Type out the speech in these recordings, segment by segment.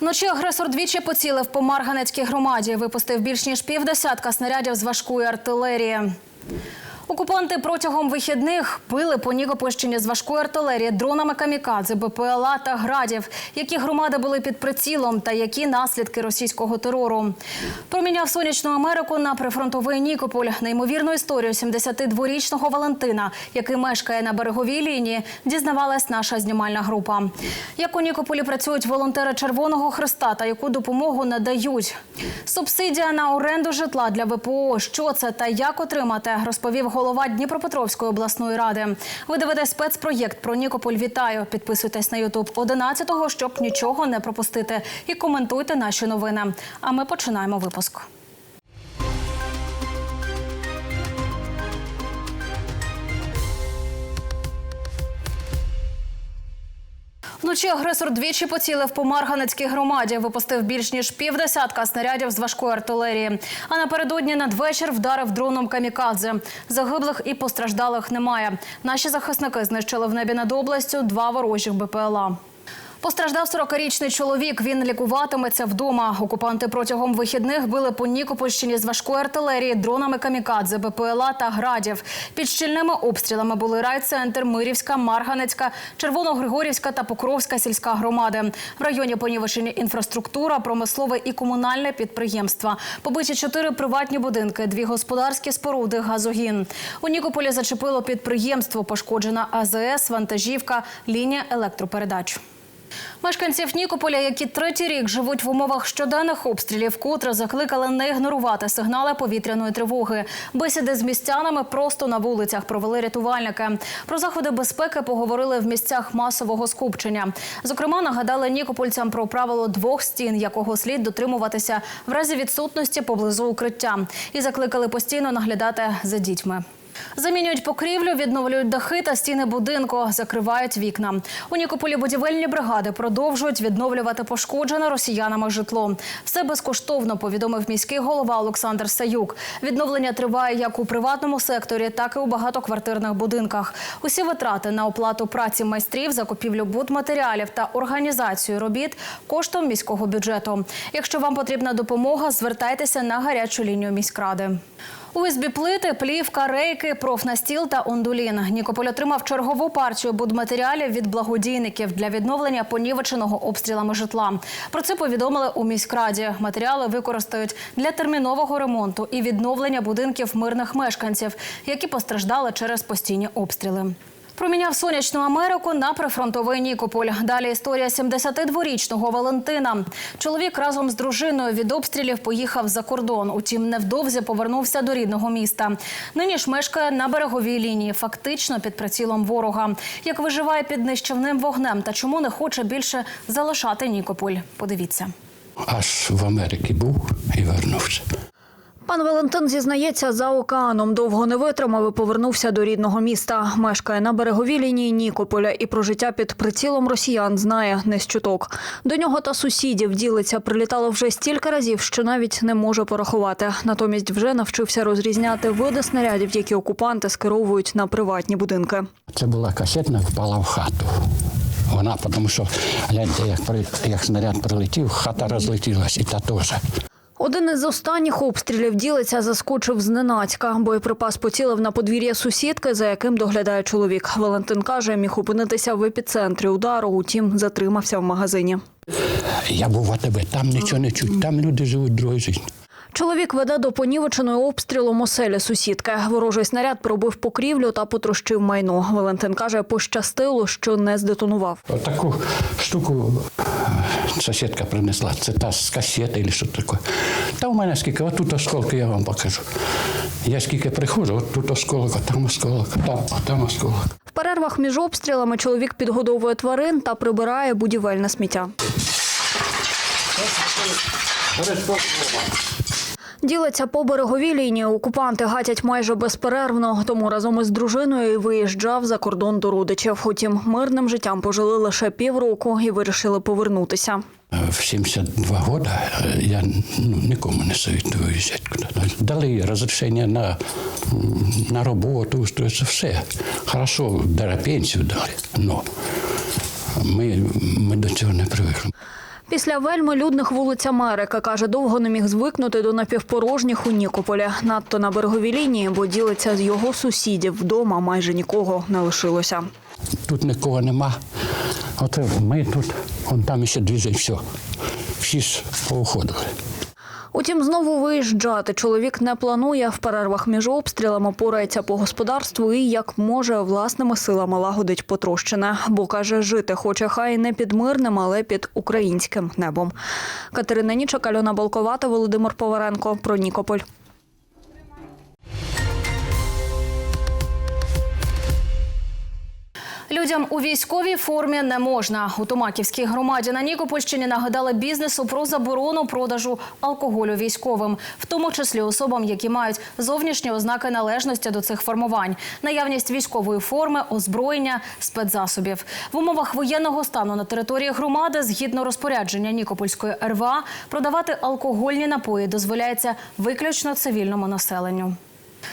Вночі агресор двічі поцілив по Марганецькій громаді. Випустив більш ніж півдесятка снарядів з важкої артилерії. Окупанти протягом вихідних били по Нікопольщині з важкої артилерії дронами камікадзе, БПЛА та градів. Які громади були під прицілом та які наслідки російського терору. Проміняв сонячну Америку на прифронтовий Нікополь. Неймовірну історію 72-річного Валентина, який мешкає на береговій лінії, дізнавалась наша знімальна група. Як у Нікополі працюють волонтери Червоного Христа та яку допомогу надають. Субсидія на оренду житла для ВПО. Що це та як отримати, розповів голова Дніпропетровської обласної ради. Ви дивитесь спецпроєкт про Нікополь. Вітаю. Підписуйтесь на Ютуб 11-го, щоб нічого не пропустити. І коментуйте наші новини. А ми починаємо випуск. Вночі агресор двічі поцілив по Марганецькій громаді. Випустив більш ніж півдесятка снарядів з важкої артилерії. А напередодні надвечір вдарив дроном камікадзе. Загиблих і постраждалих немає. Наші захисники знищили в небі над областю два ворожих БПЛА. Постраждав 40-річний чоловік. Він лікуватиметься вдома. Окупанти протягом вихідних били по Нікопольщині з важкої артилерії, дронами камікадзе, БПЛА та градів. Під щільними обстрілами були райцентр, Мирівська, Марганецька, Червоногригорівська та Покровська сільська громади. В районі понівечені інфраструктура, промислове і комунальне підприємства. Побиті чотири приватні будинки, дві господарські споруди, газогін. У Нікополі зачепило підприємство, пошкоджена АЗС, вантажівка, лінія електропередач. Мешканців Нікополя, які третій рік живуть в умовах щоденних обстрілів, котре закликали не ігнорувати сигнали повітряної тривоги. Бесіди з містянами просто на вулицях провели рятувальники. Про заходи безпеки поговорили в місцях масового скупчення. Зокрема, нагадали нікопольцям про правило двох стін, якого слід дотримуватися в разі відсутності поблизу укриття, і закликали постійно наглядати за дітьми. Замінюють покрівлю, відновлюють дахи та стіни будинку, закривають вікна. У Нікополі будівельні бригади продовжують відновлювати пошкоджене росіянами житло. Все безкоштовно, повідомив міський голова Олександр Саюк. Відновлення триває як у приватному секторі, так і у багатоквартирних будинках. Усі витрати на оплату праці майстрів, закупівлю будматеріалів та організацію робіт коштом міського бюджету. Якщо вам потрібна допомога, звертайтеся на гарячу лінію міськради. УСБ плити, плівка, рейки, профнастіл та ондулін. Нікополь отримав чергову партію будматеріалів від благодійників для відновлення понівеченого обстрілами житла. Про це повідомили у міськраді. Матеріали використають для термінового ремонту і відновлення будинків мирних мешканців, які постраждали через постійні обстріли. Проміняв сонячну Америку на прифронтовий Нікополь. Далі історія 72-річного Валентина. Чоловік разом з дружиною від обстрілів поїхав за кордон. Утім, невдовзі повернувся до рідного міста. Нині ж мешкає на береговій лінії, фактично під прицілом ворога. Як виживає під нищівним вогнем та чому не хоче більше залишати Нікополь? Подивіться. Аж в Америці був і вернувся. Пан Валентин зізнається, за океаном довго не витримав і повернувся до рідного міста. Мешкає на береговій лінії Нікополя і про життя під прицілом росіян знає не з чуток. До нього та сусідів ділиться прилітало вже стільки разів, що навіть не може порахувати. Натомість вже навчився розрізняти види снарядів, які окупанти скеровують на приватні будинки. Це була касетна, впала в хату. Вона, тому що гляньте, як, як снаряд прилетів, хата розлетілась, і та теж. Один із останніх обстрілів ділиться заскочив зненацька. Боєприпас поцілив на подвір'я сусідки, за яким доглядає чоловік. Валентин каже, міг опинитися в епіцентрі удару, утім затримався в магазині. Я був в АТБ, там нічого не чуть, там люди живуть другою життю. Чоловік веде до понівеченої обстрілом оселі сусідки. Ворожий снаряд пробив покрівлю та потрощив майно. Валентин каже, пощастило, що не здетонував. Таку штуку сусідка принесла. Це та з кассети чи що таке. Та у мене скільки, от тут осколки, я вам покажу. Я скільки приходжу, от тут осколок, а там осколок, а там, а там осколок. В перервах між обстрілами чоловік підгодовує тварин та прибирає будівельне сміття. Ділиться по береговій лінії. Окупанти гатять майже безперервно, тому разом із дружиною виїжджав за кордон до родичів. Утім, мирним життям пожили лише півроку і вирішили повернутися. В 72 года е, я ну, нікому не советую виїжджати куди. Дали розрішення на, на роботу, устроїтися, все. Хорошо, пенсію дали. Но ми, ми до цього не привикли. Після вельми людних вулиць Америки, каже, довго не міг звикнути до напівпорожніх у Нікополі. Надто на береговій лінії, бо ділиться з його сусідів. Вдома майже нікого не лишилося. Тут нікого нема. От ми тут, он там ще двіже, все. Всі ж поуходили. Утім, знову виїжджати чоловік не планує. В перервах між обстрілами порається по господарству і, як може, власними силами лагодить потрощене. Бо каже, жити хоче хай не під мирним, але під українським небом. Катерина Нічок, Альона Балковата, Володимир Поваренко. Про Нікополь. Людям у військовій формі не можна. У Томаківській громаді на Нікопольщині нагадали бізнесу про заборону продажу алкоголю військовим, в тому числі особам, які мають зовнішні ознаки належності до цих формувань, наявність військової форми, озброєння, спецзасобів. В умовах воєнного стану на території громади, згідно розпорядження Нікопольської РВА, продавати алкогольні напої дозволяється виключно цивільному населенню.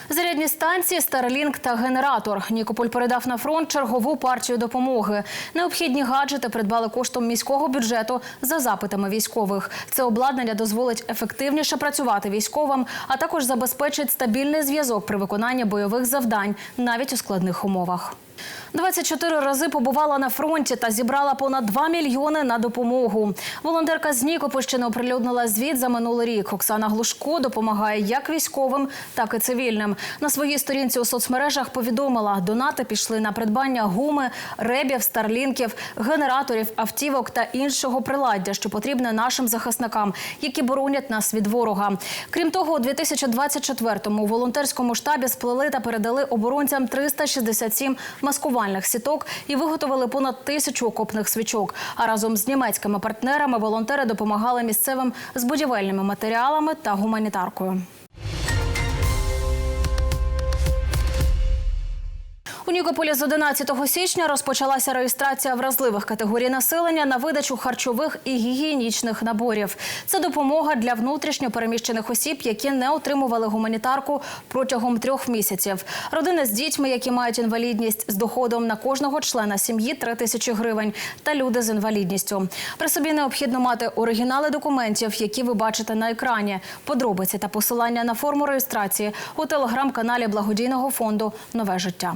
Зарядні станції, Старлінк та генератор. Нікополь передав на фронт чергову партію допомоги. Необхідні гаджети придбали коштом міського бюджету за запитами військових. Це обладнання дозволить ефективніше працювати військовим, а також забезпечить стабільний зв'язок при виконанні бойових завдань навіть у складних умовах. 24 рази побувала на фронті та зібрала понад 2 мільйони на допомогу. Волонтерка з Нікопольщини оприлюднила звіт за минулий рік. Оксана Глушко допомагає як військовим, так і цивільним. На своїй сторінці у соцмережах повідомила, донати пішли на придбання гуми, ребів, старлінків, генераторів, автівок та іншого приладдя, що потрібне нашим захисникам, які боронять нас від ворога. Крім того, у 2024-му у волонтерському штабі сплели та передали оборонцям 367 маскувальних сіток і виготовили понад тисячу окопних свічок. А разом з німецькими партнерами волонтери допомагали місцевим з будівельними матеріалами та гуманітаркою. У Нікополі з 11 січня розпочалася реєстрація вразливих категорій населення на видачу харчових і гігієнічних наборів. Це допомога для внутрішньо переміщених осіб, які не отримували гуманітарку протягом трьох місяців. Родини з дітьми, які мають інвалідність з доходом на кожного члена сім'ї 3 тисячі гривень, та люди з інвалідністю. При собі необхідно мати оригінали документів, які ви бачите на екрані. Подробиці та посилання на форму реєстрації у телеграм-каналі благодійного фонду Нове життя.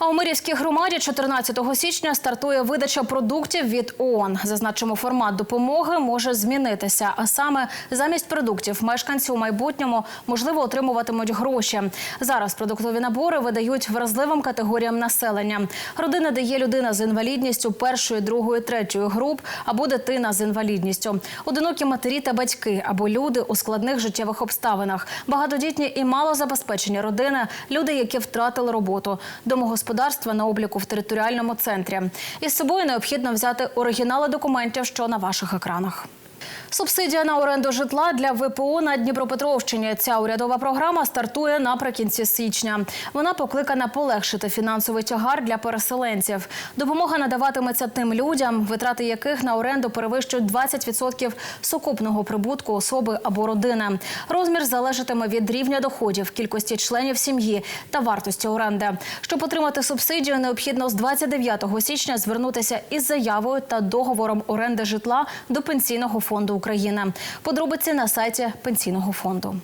А у Мирівській громаді 14 січня стартує видача продуктів від ООН. Зазначимо, формат допомоги може змінитися. А саме замість продуктів мешканці у майбутньому можливо отримуватимуть гроші. Зараз продуктові набори видають вразливим категоріям населення. Родина, де є людина з інвалідністю першої, другої, третьої груп або дитина з інвалідністю, одинокі матері та батьки або люди у складних життєвих обставинах, багатодітні і малозабезпечені родини, люди, які втратили роботу, домогосподарства на обліку в територіальному центрі. Із собою необхідно взяти оригінали документів, що на ваших екранах. Субсидія на оренду житла для ВПО на Дніпропетровщині. Ця урядова програма стартує наприкінці січня. Вона покликана полегшити фінансовий тягар для переселенців. Допомога надаватиметься тим людям, витрати яких на оренду перевищують 20% сукупного прибутку особи або родини. Розмір залежатиме від рівня доходів, кількості членів сім'ї та вартості оренди. Щоб отримати субсидію, необхідно з 29 січня звернутися із заявою та договором оренди житла до пенсійного фонду України. Подробиці на сайті пенсійного фонду.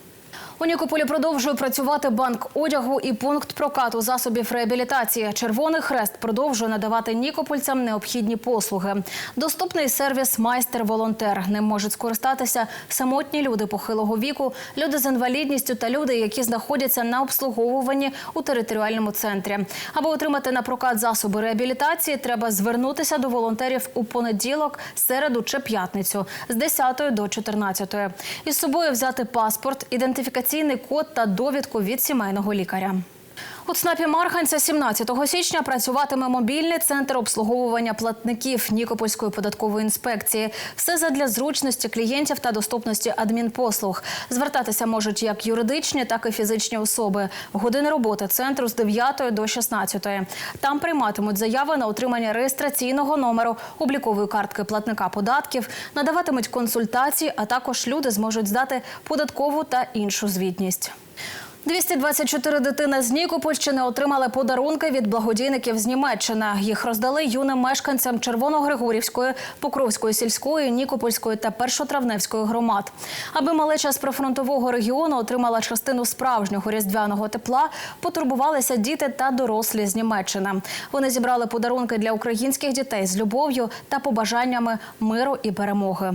У Нікополі продовжує працювати банк одягу і пункт прокату засобів реабілітації. Червоний хрест продовжує надавати нікопольцям необхідні послуги. Доступний сервіс майстер-волонтер. Ним можуть скористатися самотні люди похилого віку, люди з інвалідністю та люди, які знаходяться на обслуговуванні у територіальному центрі. Аби отримати на прокат засоби реабілітації, треба звернутися до волонтерів у понеділок, середу чи п'ятницю з 10 до 14. Із собою взяти паспорт, ідентифікаційний код та довідку від сімейного лікаря. У ЦНАПі Марханця 17 січня працюватиме мобільний центр обслуговування платників Нікопольської податкової інспекції. Все задля зручності клієнтів та доступності адмінпослуг. Звертатися можуть як юридичні, так і фізичні особи. Години роботи центру з 9 до 16. Там прийматимуть заяви на отримання реєстраційного номеру, облікової картки платника податків, надаватимуть консультації, а також люди зможуть здати податкову та іншу звітність. 224 дитини з Нікопольщини отримали подарунки від благодійників з Німеччини. Їх роздали юним мешканцям Червоногригорівської, Покровської сільської, Нікопольської та Першотравневської громад. Аби малеча з прифронтового регіону отримала частину справжнього різдвяного тепла, потурбувалися діти та дорослі з Німеччини. Вони зібрали подарунки для українських дітей з любов'ю та побажаннями миру і перемоги.